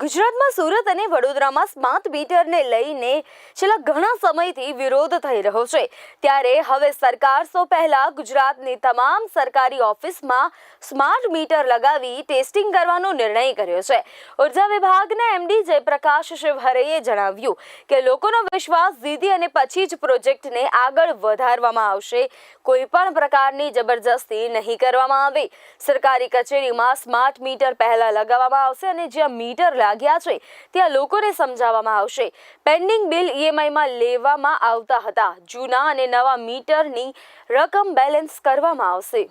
ગુજરાતમાં સુરત અને વડોદરામાં સ્માર્ટ મીટરને લઈને છેલ્લા ઘણા સમયથી વિરોધ થઈ રહ્યો છે. ત્યારે હવે સરકાર સૌ પહેલા ગુજરાતની તમામ સરકારી ઓફિસમાં સ્માર્ટ મીટર લગાવી ટેસ્ટિંગ કરવાનો નિર્ણય કર્યો છે. ઊર્જા વિભાગના એમડી જયપ્રકાશ શિવહરેએ જણાવ્યું કે લોકોનો વિશ્વાસ જીતી અને પછી જ પ્રોજેક્ટને આગળ વધારવામાં આવશે. કોઈ પણ પ્રકારની જબરજસ્તી નહીં કરવામાં આવે. સરકારી કચેરીમાં સ્માર્ટ મીટર પહેલા લગાવવામાં આવશે અને જ્યાં મીટર લાગ્યા છે. ત્યાં લોકોને સમજાવવામાં આવશે. પેન્ડિંગ બિલ ઈએમઆઈમાં લેવામાં આવતા હતા. જૂના અને નવા મીટરની રકમ બેલેન્સ કરવામાં આવશે.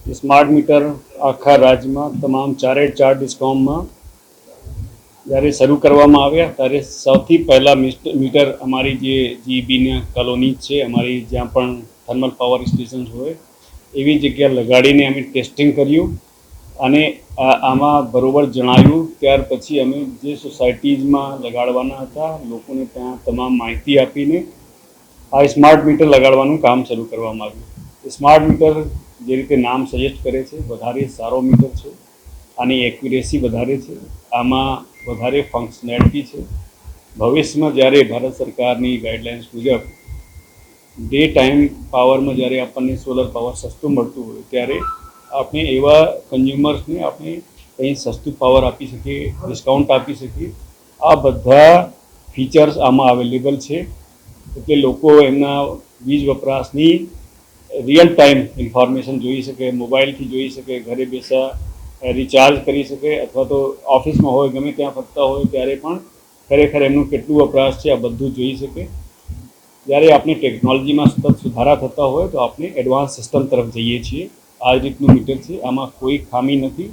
સ્માર્ટ મીટર આખા રાજ્યમાં તમામ ચારે ચાર ડિસ્કોમમાં જ્યારે શરૂ કરવામાં આવ્યા, ત્યારે સૌથી પહેલાં મીટર અમારી જે જીબીની કોલોની છે, અમારી જ્યાં પણ થર્મલ પાવર સ્ટેશન હોય, એવી જગ્યા લગાડીને અમે ટેસ્ટિંગ કર્યું. અને આમાં બરોબર જણાવ્યું ત્યાર પછી અમે જે સોસાયટીઝમાં લગાડવાના હતા, લોકોને ત્યાં તમામ માહિતી આપીને આ સ્માર્ટ મીટર લગાડવાનું કામ શરૂ કરવામાં આવ્યું. સ્માર્ટ મીટર જે રીતે નામ સજેસ્ટ કરે છે, વધારે સારો મીટર છે આની એક્યુરેસી વધારે છે. આમાં વધારે ફંક્શનેલિટી છે. ભવિષ્યમાં જ્યારે ભારત સરકારની ગાઈડલાઇન્સ મુજબ ડે ટાઈમ પાવરમાં જ્યારે આપણને સોલર પાવર સસ્તું મળતું હોય, ત્યારે આપણે એવા કન્ઝ્યુમર્સને આપણે કંઈ સસ્તું પાવર આપી શકીએ ડિસ્કાઉન્ટ આપી શકીએ. આ બધા ફીચર્સ આમાં અવેલેબલ છે. એટલે લોકો એમના વીજ વપરાશની રિયલ ટાઈમ ઇન્ફોર્મેશન જોઈ શકે મોબાઈલથી જોઈ શકે, ઘરે બેસા રિચાર્જ કરી શકે અથવા તો ઓફિસમાં હોય, ગમે ત્યાં ફરતા હોય ત્યારે પણ ખરેખર એમનું કેટલું વપરાશ છે આ બધું જોઈ શકે. જ્યારે આપણે ટેકનોલોજીમાં સતત સુધારા થતા હોય તો આપણે એડવાન્સ સિસ્ટમ તરફ જઈએ છીએ. આ રીતનું મીટર છે. આમાં કોઈ ખામી નથી.